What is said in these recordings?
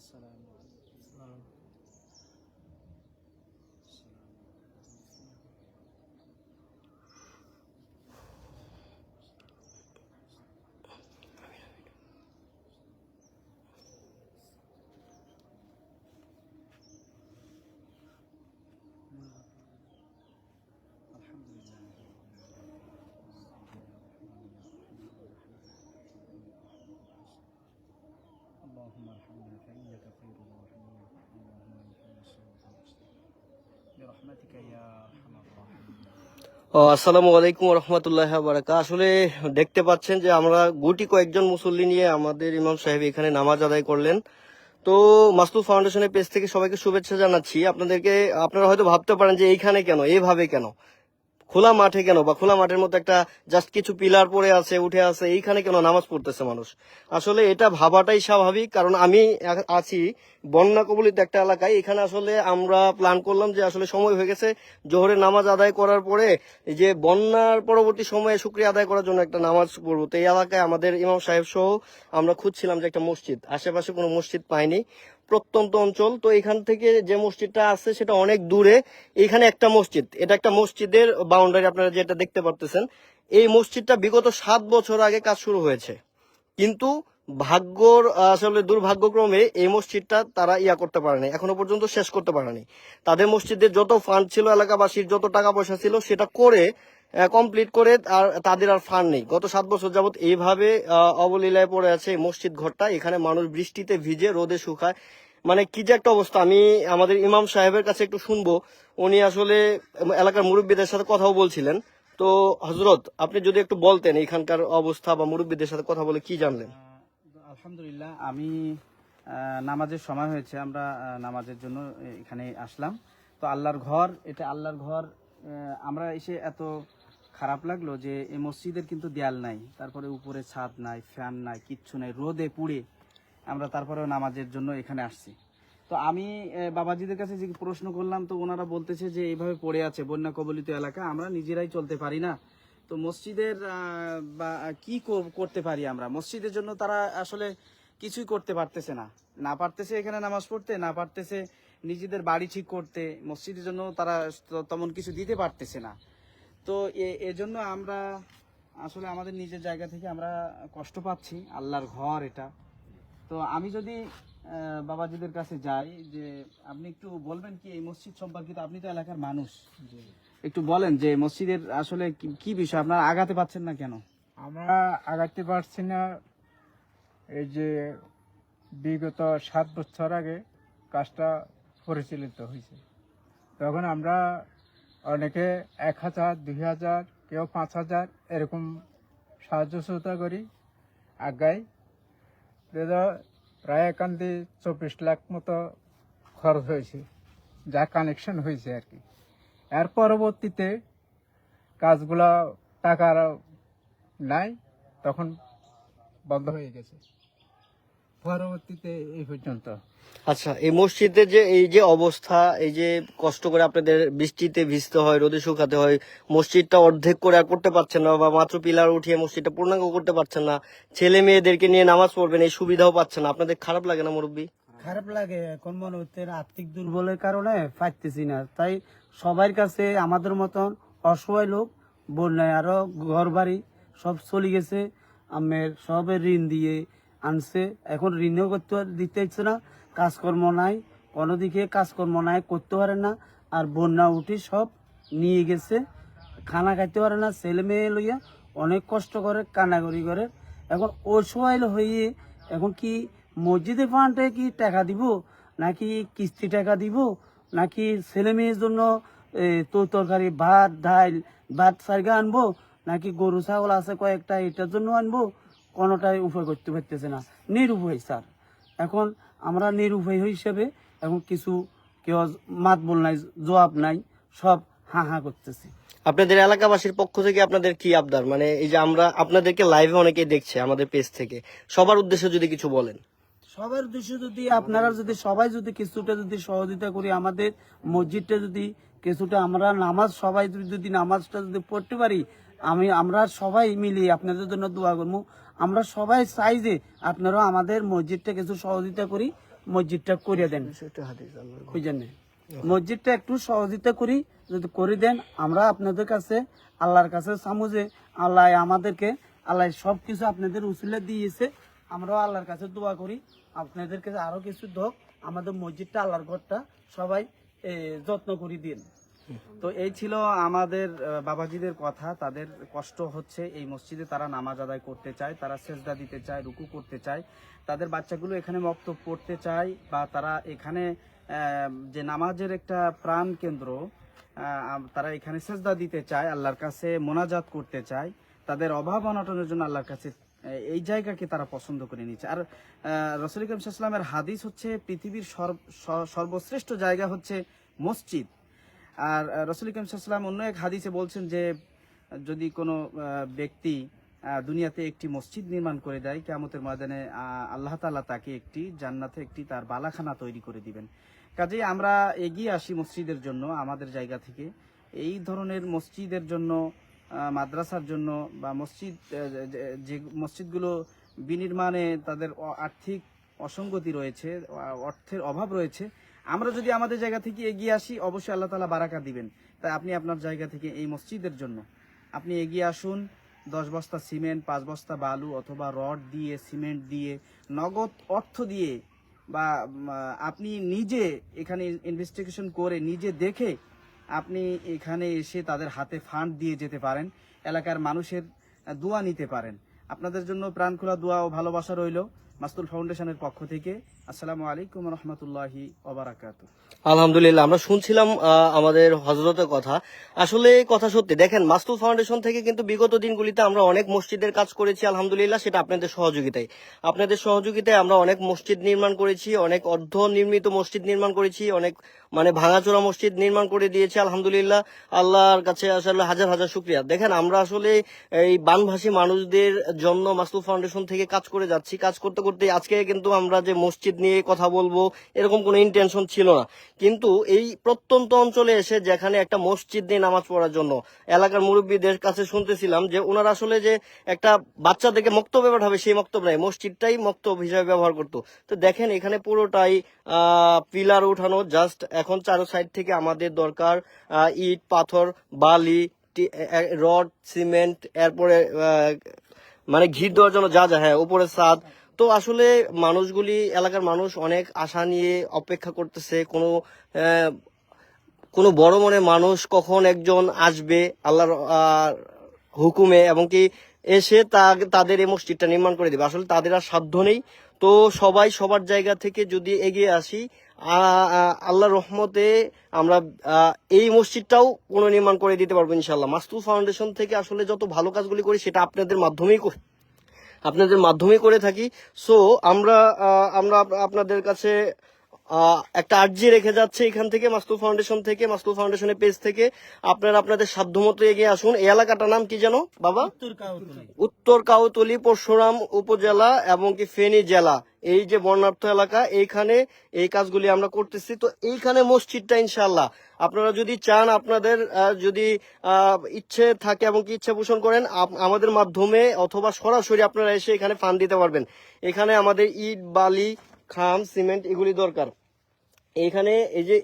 আসসালামু আলাইকুম। আসসালামু আলাইকুম রহমতুল্লাহ বারাকা আসলে দেখতে পাচ্ছেন যে আমরা গুটি কয়েকজন মুসল্লি নিয়ে আমাদের ইমাম সাহেব এখানে নামাজ আদায় করলেন। তো মাসলুদ ফাউন্ডেশনের পেজ থেকে সবাইকে শুভেচ্ছা জানাচ্ছি। আপনাদেরকে, আপনারা হয়তো ভাবতে পারেন যে এইখানে কেন, এইভাবে কেন? খোলা মাঠে কেন? বা খোলা মাঠের মধ্যে একটা জাস্ট কিছু পিলার পড়ে আছে, উঠে আছে, এইখানে কেন নামাজ পড়তেছে মানুষ? আসলে এটা ভাবাটাই স্বাভাবিক, কারণ আমি আছি বন্যা কবলিত একটা এলাকায়। এখানে আসলে আমরা প্ল্যান করলাম যে আসলে সময় হয়ে গেছে জোহরের নামাজ আদায় করার পরে যে বন্যার পরবর্তী সময়ে শুক্রিয়া আদায় করার জন্য একটা নামাজ পড়ব। তো এই এলাকায় আমাদের ইমাম সাহেব সহ আমরা খুঁজছিলাম যে একটা মসজিদ। আশেপাশে কোনো মসজিদ পাইনি। প্রত্যন্ত অঞ্চল, তো এখান থেকে যে মসজিদটা আছে সেটা অনেক দূরে। এখানে একটা মসজিদ, এটা একটা মসজিদের বাউন্ডারি আপনারা যেটা দেখতে পারতেছেন। এই মসজিদটা বিগত সাত বছর আগে কাজ শুরু হয়েছে। কিন্তু ভাগ্যর, আসলে দুর্ভাগ্যক্রমে এই মসজিদটা তারা ইয়া করতে পারেনি, এখনও পর্যন্ত শেষ করতে পারেনি। তাদের মসজিদের যত ফান্ড ছিল, এলাকাবাসীর যত টাকা পয়সা ছিল, সেটা করে কমপ্লিট করে আর তাদের আর ফান্ড নেই। গত সাত বছর যাবত এইভাবে অবলীলায় পড়ে আছে মসজিদ ঘরটা। এখানে মানুষ বৃষ্টিতে ভিজে, রোদে শুকায়। মানে কি যে একটা অবস্থা। আমি আমাদের ইমাম সাহেবের কাছে একটু শুনব। উনি আসলে এলাকার মুরব্বীদের সাথে কথাও বলছিলেন। তো হজরত আপনি যদি একটু বলতেন, এখানকার অবস্থা বা মুরব্বীদের সাথে কথা বলে কি জানলেন? আলহামদুলিল্লাহ, আমি নামাজের সময় হয়েছে, আমরা নামাজের জন্য এখানে আসলাম। তো আল্লাহর ঘর, এটা আল্লাহর ঘর আমরা এসে এত খারাপ লাগল যে এই মসজিদের কিন্তু দেয়াল নাই, তারপরে উপরে ছাদ নাই, ফ্যান নাই, কিচ্ছু নাই, রোদে পুড়ে আমরা তারপরেও নামাজের জন্য এখানে আসছি। তো আমি বাবাজিদের কাছে যে প্রশ্ন করলাম, তো ওনারা বলতেছে যে, এইভাবে পড়ে আছে বন্যা কবলিত এলাকা, আমরা নিজেরাই চলতে পারি না। তো মসজিদের বা কি কর- করতে পারি আমরা? মসজিদের জন্য তারা আসলে কিছুই করতে পারতেছে না। না পারতেছে এখানে নামাজ পড়তে, না পারতেছে নিজেদের বাড়ি ঠিক করতে। মসজিদের জন্য তারা তেমন কিছু দিতে পারতেছে না। তো এজন্য আমরা আসলে আমাদের নিজের জায়গা থেকে আমরা কষ্ট পাচ্ছি, আল্লাহর ঘর এটা। তো আমি যদি বাবাজিদের কাছে যাই, যে আপনি একটু বলবেন কি, এই মসজিদ সম্পর্কিত? আপনি তো এলাকার মানুষ। একটু বলেন যে মসজিদের আসলে কি- বিষয়? আপনারা আগাতে পারছেন না কেন? আমরা আগাতে পারছি না। এই যে বিগত সাত বছর আগে কাজটা পরিচালিত হয়েছে। তখন আমরা অনেকে এক হাজার, দুই হাজার, কেউ পাঁচ হাজার এরকম সাহায্য সহযোগিতা করি, আগাই। প্রায় দিয়ে চব্বিশ লাখ মতো খরচ হয়েছে, যা কানেকশন হয়েছে আর কি। এর পরবর্তীতে কাজগুলা টাকার নাই তখন বন্ধ হয়ে গেছে। পরবর্তীতে এই পর্যন্ত। আচ্ছা এই মসজিদের যে এই যে অবস্থা এই যে কষ্ট করে আপনাদের বৃষ্টিতে ভিজতে হয় রোদে শুকাতে হয় মসজিদটা অর্ধেক করে আর করতে পারছেন না বা মাত্র পিলার উঠিয়ে মসজিদটা পূর্ণাঙ্গ করতে পারছেন না ছেলে মেয়েদেরকে নিয়ে নামাজ পড়বেন এই সুবিধাও পাচ্ছেন না। আপনাদের খারাপ লাগে না মুরব্বী? খারাপ লাগে এখন মনে হচ্ছে আর্থিক দুর্বলের কারণে পাইতেছি না। তাই সবার কাছে আমাদের মতন অসহায় লোক, বন্যায় আরও ঘর বাড়ি সব চলে গেছে। আমের সবে ঋণ দিয়ে আনছে। এখন ঋণও করতে দিতে হচ্ছে না, কাজকর্ম নাই। কোনো দিকে কাজকর্ম নাই, করতে পারে না। আর বন্যা উঠি সব নিয়ে গেছে। খানা খাইতে পারে না, ছেলে মেয়ে লইয়া অনেক কষ্ট করে কান্নাকড়ি করে। এখন অসহায় হয়ে এখন কি মসজিদের ফান্ডে কি টাকা দিব, নাকি কিস্তি টাকা দিব? নাকি ছেলে মেয়ের জন্য তো তরকারি, ভাত, ডাল, ভাত সারগা আনব? নাকি গরু, ছাগল আছে কয়েকটা, এটার জন্য আনব? কোনোটাই উপায় করতে পারতেছে না। নিরুপায়, স্যার। এখন আমরা নিরুপায় হিসেবে এখন কিছু কেউ মাত বল নাই, জবাব নাই, সব হা হা করতেছে। আপনাদের এলাকাবাসীর পক্ষ থেকে আপনাদের কি আবদার? মানে এই যে আমরা, আপনাদেরকে লাইভে অনেকেই দেখছে আমাদের পেজ থেকে। সবার উদ্দেশ্যে যদি কিছু বলেন। সবার উদ্দেশ্য যদি আপনারা যদি সবাই যদি কিছুটা যদি সহযোগিতা করি আমাদের মসজিদটা যদি কিছুটা আমরা নামাজ সবাই যদি- নামাজটা যদি পড়তে পারি আমি আমরা সবাই মিলি আপনাদের জন্য দোয়া করব। আমরা সবাই চাই যে আপনারাও আমাদের মসজিদটা কিছু সহযোগিতা করি মসজিদটা করে দেন। বুঝলেন? মসজিদটা একটু সহযোগিতা করি যদি করে দেন আমরা আপনাদের কাছে আল্লাহর কাছে যে আল্লাহ আমাদেরকে আল্লাহ সব কিছু আপনাদের উসুলে দিয়েছে। আমরাও আল্লাহর কাছে দোয়া করি। আপনাদের কাছে আরও কিছু দোক, আমাদের মসজিদটা আল্লাহর ঘরটা সবাই যত্ন করি দিন। তো এই ছিল আমাদের বাবাজিদের কথা। তাদের কষ্ট হচ্ছে এই মসজিদে তারা নামাজ আদায় করতে চায়, তারা সেজদা দিতে চায়, রুকু করতে চায়। তাদের বাচ্চাগুলো এখানে মক্তব পড়তে চায় বা তারা এখানে যে নামাজের একটা প্রাণ কেন্দ্র তারা এখানে সেজদা দিতে চায়, আল্লাহর কাছে মোনাজাত করতে চায়। তাদের অভাব অনটনের জন্য আল্লাহর কাছে এই জায়গাকে তারা পছন্দ করে নিচ্ছে আর রসুল করিম সাল্লামের হাদিস হচ্ছে পৃথিবীর সর্ব- সর্বশ্রেষ্ঠ জায়গা হচ্ছে মসজিদ। আর রসুল করিম সাল্লাম অন্য এক হাদিসে বলছেন যে, যদি কোনো ব্যক্তি দুনিয়াতে একটি মসজিদ নির্মাণ করে দেয় কেমতের ময়দানে আল্লাহ তাআলা তাকে একটি জান্নাতে একটি তার বালাখানা তৈরি করে দিবেন। কাজেই আমরা এগিয়ে আসি মসজিদের জন্য, আমাদের জায়গা থেকে। এই ধরনের মসজিদের জন্য মাদ্রাসার জন্য বা মসজিদ যে- মসজিদগুলো বিনির্মাণে তাদের আর্থিক অসঙ্গতি রয়েছে অর্থের অভাব রয়েছে, আমরা যদি আমাদের জায়গা থেকে এগিয়ে আসি, অবশ্যই আল্লাহ তালা বারাকা দিবেন। তাই আপনি আপনার জায়গা থেকে এই মসজিদের জন্য, আপনি এগিয়ে আসুন, দশ বস্তা সিমেন্ট, পাঁচ বস্তা বালু অথবা রড দিয়ে, সিমেন্ট দিয়ে, নগদ অর্থ দিয়ে বা আপনি নিজে এখানে ইনভেস্টিগেশন করে, নিজে দেখে আপনি এখানে এসে তাদের হাতে ফান্ড দিয়ে যেতে পারেন, এলাকার মানুষের দোয়া নিতে পারেন। আপনাদের জন্য প্রাণখোলা দোয়া ও ভালোবাসা রইল। মাস্তুল ফাউন্ডেশনের পক্ষ থেকে আসসালামু আলাইকুম রহমতুল্লাহি ওবরাকাতু আলহামদুলিল্লাহ, আমরা শুনছিলাম আমাদের হজরতের কথা। আসলে কথা সত্যি, দেখেন মাস্তুল ফাউন্ডেশন থেকে কিন্তু বিগত দিনগুলিতে আমরা অনেক মসজিদের কাজ করেছি, আলহামদুলিল্লাহ, সেটা আপনাদের সহযোগিতায়। আপনাদের সহযোগিতায় আমরা অনেক মসজিদ নির্মাণ করেছি, অনেক অর্ধ নির্মিত মসজিদ নির্মাণ করেছি, অনেক মানে ভাঙাচোরা মসজিদ নির্মাণ করে দিয়েছে, আলহামদুলিল্লাহ, আল্লাহর কাছে আসলে হাজার হাজার শুক্রিয়া। দেখেন, আমরা আসলে এই বানভাসী মানুষদের জন্য মাসুদ ফাউন্ডেশন থেকে কাজ করে যাচ্ছি, কাজ করতে করতে, আজকে কিন্তু আমরা যে মসজিদ নিয়ে কথা বলব, এরকম কোনো ইন্টেনশন ছিল না। কিন্তু এই প্রত্যন্ত অঞ্চলে এসে যেখানে একটা মসজিদ নিয়ে নামাজ পড়ার জন্য এলাকার মুরব্বীদের কাছে শুনতেছিলাম যে ওনারা আসলে যে একটা বাচ্চা থেকে মক্তব্য পাঠাবে, সেই মক্তব্য নাই, মসজিদটাই মক্তব হিসাবে ব্যবহার করতো। তো দেখেন এখানে পুরোটাই পিলার উঠানো জাস্ট এখন চারো সাইড থেকে আমাদের দরকার ইট, পাথর, বালি রড, সিমেন্ট, এরপরে মানে ঘির দেওয়ার জন্য যা যা হ্যাঁ উপরে ছাদ তো আসলে মানুষগুলি, এলাকার মানুষ অনেক আশা নিয়ে অপেক্ষা করতেছে। কোনো কোনো বড় মনে মানুষ কখন একজন আসবে আল্লাহর হুকুমে এবং কি এসে তাদের এই মসজিদটা নির্মাণ করে দেবে। আসলে তাদের আর সাধ্য নেই। তো সবাই সবার জায়গা থেকে যদি এগিয়ে আসি, আ- আ- আল্লাহর রহমতে আমরা এই মসজিদটাও পুনর্নির্মাণ করে দিতে পারব ইনশাল্লাহ মাস্তুল ফাউন্ডেশন থেকে আসলে যত ভালো কাজগুলি করি, সেটা আপনাদের মাধ্যমেই করি। আপনাদের মাধ্যমে করে থাকি। সো আমরা আমরা আপনাদের কাছে একটা আর্জি রেখে যাচ্ছে এখান থেকে মাস্তুল ফাউন্ডেশন থেকে মাস্তুল ফাউন্ডেশনের পেজ থেকে। আপনারা আপনাদের সাধ্যমতো এগিয়ে আসুন। এই এলাকাটার নাম কি জানো বাবা? উত্তর কাউতলি। পরশুরাম উপজেলা এবং কি ফেনী জেলা। এই যে বর্ণার্থ এলাকা এইখানে এই কাজগুলি আমরা করতেছি। তো এইখানে মসজিদটা ইনশাল্লাহ আপনারা যদি চান আপনাদের আহ, যদি আহ, ইচ্ছে থাকে এবং কি ইচ্ছা পোষণ করেন আমাদের মাধ্যমে অথবা সরাসরি আপনারা এসে এখানে ফান্ড দিতে পারবেন। এখানে আমাদের ইট বালি খাম সিমেন্ট এগুলি দরকার। এইখানে এই যে,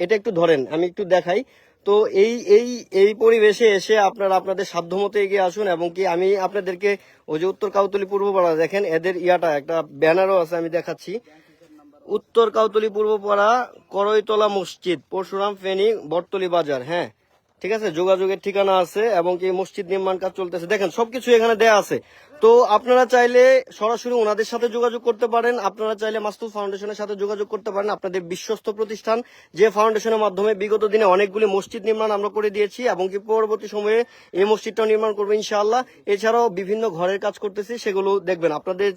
এটা একটু ধরেন, আমি একটু দেখাই। তো এই এই এই পরিবেশে এসে আপনারা আপনাদের সাধ্য সাধ্যমতো এগিয়ে আসুন এবং কি আমি আপনাদেরকে ওই যে উত্তর কাউতলি পূর্বপাড়া দেখেন এদের ইয়াটা, একটা ব্যানারও আছে, আমি দেখাচ্ছি। উত্তর কাউতলি পূর্বপাড়া করইতলা মসজিদ, পরশুরাম ফেনী, বটতলি বাজার হ্যাঁ। ঠিক আছে? যোগাযোগের ঠিকানা আছে এবং কি মসজিদ নির্মাণ কাজ চলতেছে। দেখেন, সবকিছু এখানে দেয়া আছে। তো আপনারা চাইলে সরাসরি ওনাদের সাথে যোগাযোগ করতে পারেন। আপনারা চাইলে মাস্তুদ ফাউন্ডেশনের সাথে যোগাযোগ করতে পারেন। আপনাদের বিশ্বস্ত প্রতিষ্ঠান, যে ফাউন্ডেশনের মাধ্যমে বিগত দিনে অনেকগুলি মসজিদ নির্মাণ আমরা করে দিয়েছি এবং কি পরবর্তী সময়ে এই মসজিদটাও নির্মাণ করব ইনশাআল্লাহ। এছাড়াও বিভিন্ন ঘরের কাজ করতেছি, সেগুলো দেখবেন। আপনাদের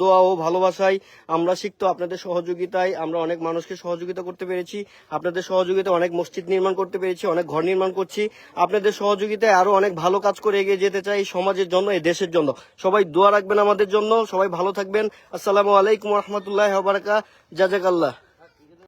দোয়া ও ভালোবাসায় আমরা শিখতো আপনাদের সহযোগিতায়। আমরা অনেক মানুষকে সহযোগিতা করতে পেরেছি। আপনাদের সহযোগিতায় অনেক মসজিদ নির্মাণ করতে পেরেছি, অনেক ঘর নির্মাণ করছি। আপনাদের সহযোগিতায় আরও অনেক ভালো কাজ করে এগিয়ে যেতে চাই সমাজের জন্য, এই দেশের জন্য। সবাই দোয়া রাখবেন আমাদের জন্য সবাই ভালো থাকবেন। আসসালামু আলাইকুম রহমতুল্লাহ বারাকা জাজাকাল্লাহ।